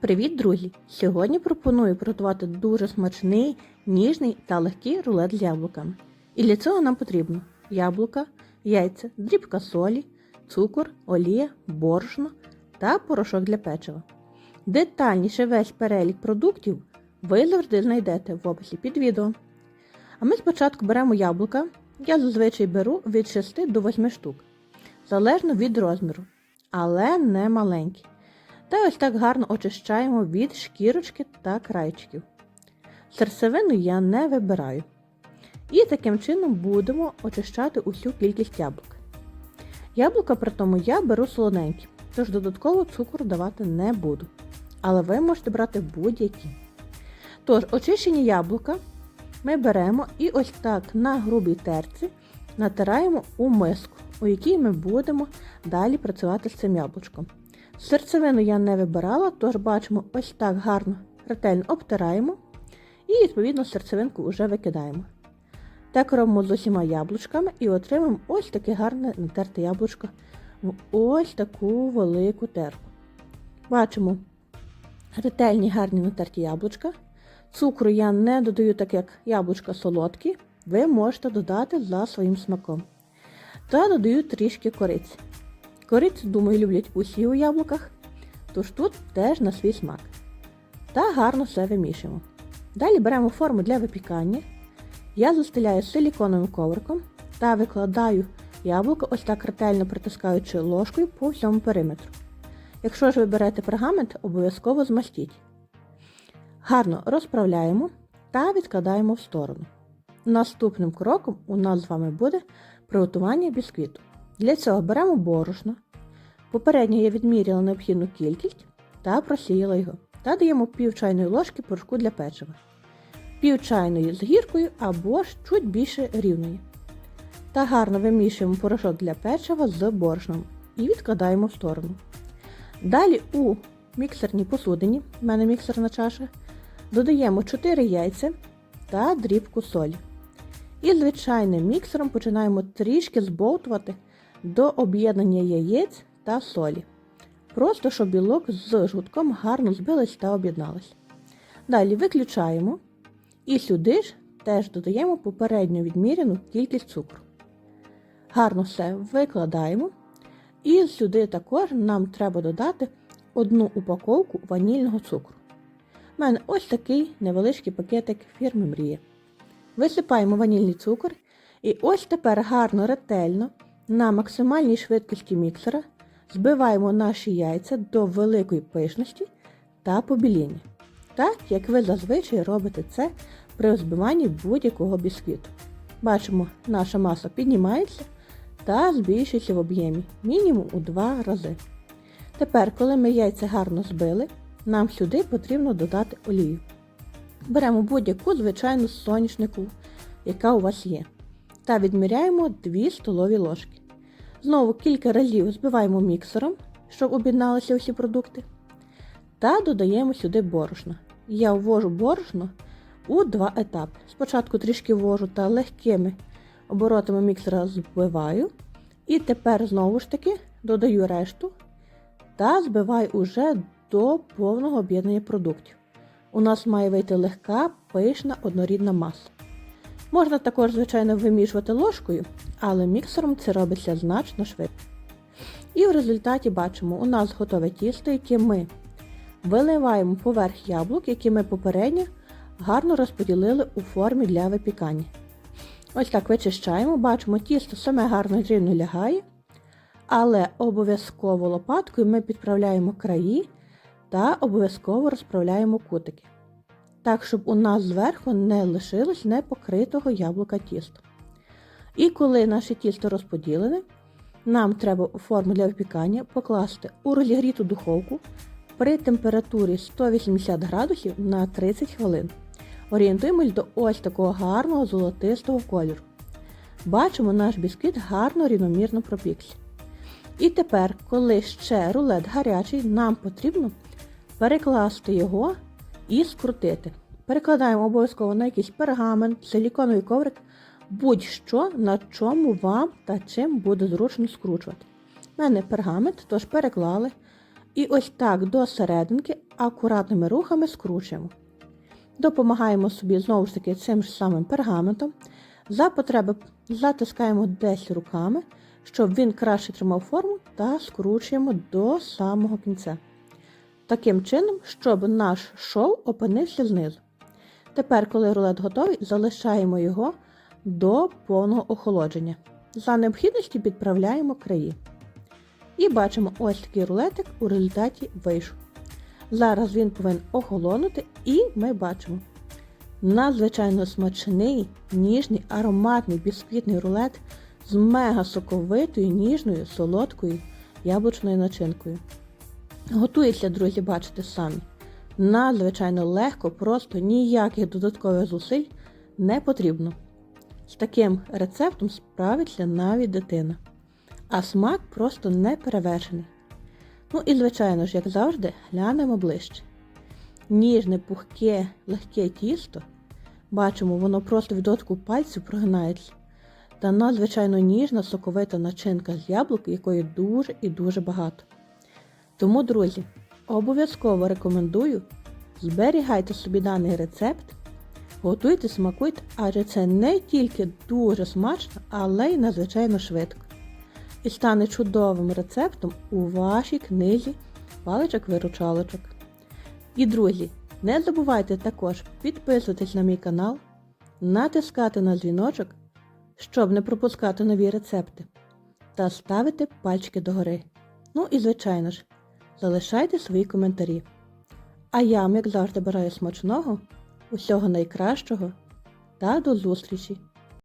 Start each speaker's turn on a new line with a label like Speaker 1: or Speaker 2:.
Speaker 1: Привіт, друзі! Сьогодні пропоную приготувати дуже смачний, ніжний та легкий рулет з яблуками. І для цього нам потрібно яблука, яйця, дрібка солі, цукор, олія, борошно та порошок для печива. Детальніше весь перелік продуктів ви завжди знайдете в описі під відео. А ми спочатку беремо яблука. Я зазвичай беру від 6 до 8 штук, залежно від розміру, але не маленькі. Та ось так гарно очищаємо від шкірочки та крайчиків. Серцевину я не вибираю. І таким чином будемо очищати усю кількість яблук. Яблука при тому я беру солоденькі, тож додатково цукру давати не буду. Але ви можете брати будь-які. Тож, очищені яблука ми беремо і ось так на грубій терці натираємо у миску, у якій ми будемо далі працювати з цим яблучком. Серцевину я не вибирала, тож бачимо, ось так гарно ретельно обтираємо і, відповідно, серцевинку вже викидаємо. Так робимо з усіма яблучками і отримаємо ось таке гарне натерте яблучко в ось таку велику терку. Бачимо ретельні гарні натерті яблучка. Цукру я не додаю, так як яблучка солодкі, ви можете додати за своїм смаком. Та додаю трішки кориці. Корицю, думаю, люблять усі у яблуках, тож тут теж на свій смак. Та гарно все вимішуємо. Далі беремо форму для випікання. Я застеляю силіконовим ковриком та викладаю яблуко, ось так ретельно притискаючи ложкою по всьому периметру. Якщо ж ви берете пергамент, обов'язково змастіть. Гарно розправляємо та відкладаємо в сторону. Наступним кроком у нас з вами буде приготування бісквіту. Для цього беремо борошно. Попередньо я відміряла необхідну кількість та просіяла його. Та даємо пів чайної ложки порошку для печива. Пів чайної з гіркою або ж чуть більше рівної. Та гарно вимішуємо порошок для печива з борошном і відкладаємо в сторону. Далі у міксерній посудині, в мене міксерна чаша, додаємо 4 яйця та дрібку солі. І звичайним міксером починаємо трішки збовтувати до об'єднання яєць та солі. Просто щоб білок з жгутком гарно збились та об'єднались. Далі виключаємо і сюди ж теж додаємо попередньо відміряну кількість цукру. Гарно все викладаємо. І сюди також нам треба додати одну упаковку ванільного цукру. У мене ось такий невеличкий пакетик фірми Мрія. Висипаємо ванільний цукор і ось тепер гарно ретельно на максимальній швидкості міксера збиваємо наші яйця до великої пишності та побіління. Так, як ви зазвичай робите це при збиванні будь-якого бісквіту. Бачимо, наша маса піднімається та збільшується в об'ємі мінімум у 2 рази. Тепер, коли ми яйця гарно збили, нам сюди потрібно додати олію. Беремо будь-яку звичайну соняшнику, яка у вас є, та відміряємо 2 столові ложки. Знову кілька разів збиваємо міксером, щоб об'єдналися усі продукти. Та додаємо сюди борошно. Я ввожу борошно у два етапи. Спочатку трішки ввожу та легкими оборотами міксера збиваю. І тепер знову ж таки додаю решту та збиваю уже до повного об'єднання продуктів. У нас має вийти легка, пишна, однорідна маса. Можна також, звичайно, вимішувати ложкою, але міксером це робиться значно швидше. І в результаті бачимо, у нас готове тісто, яке ми виливаємо поверх яблук, які ми попередньо гарно розподілили у формі для випікання. Ось так вичищаємо, бачимо, тісто саме гарно рівно лягає, але обов'язково лопаткою ми підправляємо краї та обов'язково розправляємо кутики. Так, щоб у нас зверху не лишилось непокритого яблука тіста. І коли наше тісто розподілене, нам треба у форму для випікання покласти у розігріту духовку при температурі 180 градусів на 30 хвилин. Орієнтуємось до ось такого гарного золотистого кольору. Бачимо, наш бісквіт гарно рівномірно пропікся. І тепер, коли ще рулет гарячий, нам потрібно перекласти його і скрутити. Перекладаємо обов'язково на якийсь пергамент, силіконовий коврик, будь-що, на чому вам та чим буде зручно скручувати. У мене пергамент, тож переклали. І ось так до серединки акуратними рухами скручуємо. Допомагаємо собі знову ж таки цим ж самим пергаментом. За потреби затискаємо десь руками, щоб він краще тримав форму та скручуємо до самого кінця. Таким чином, щоб наш шов опинився знизу. Тепер, коли рулет готовий, залишаємо його до повного охолодження. За необхідності підправляємо краї. І бачимо, ось такий рулетик у результаті вийшов. Зараз він повинен охолонути, і ми бачимо надзвичайно смачний, ніжний, ароматний бісквітний рулет з мега соковитою, ніжною, солодкою яблучною начинкою. Готується, друзі, бачите самі. Надзвичайно легко, просто ніяких додаткових зусиль не потрібно. З таким рецептом справиться навіть дитина. А смак просто не перевершений. Ну і, звичайно ж, як завжди, глянемо ближче. Ніжне, пухке, легке тісто. Бачимо, воно просто від дотку пальців прогинається. Та надзвичайно ніжна соковита начинка з яблук, якої дуже і дуже багато. Тому, друзі, обов'язково рекомендую зберігайте собі даний рецепт, готуйте, смакуйте, адже це не тільки дуже смачно, але й надзвичайно швидко. І стане чудовим рецептом у вашій книзі паличок-виручалочок. І, друзі, не забувайте також підписуватись на мій канал, натискати на дзвіночок, щоб не пропускати нові рецепти, та ставити пальчики догори. Ну і, звичайно ж, залишайте свої коментарі. А я вам, як завжди, бажаю смачного, усього найкращого та до зустрічі!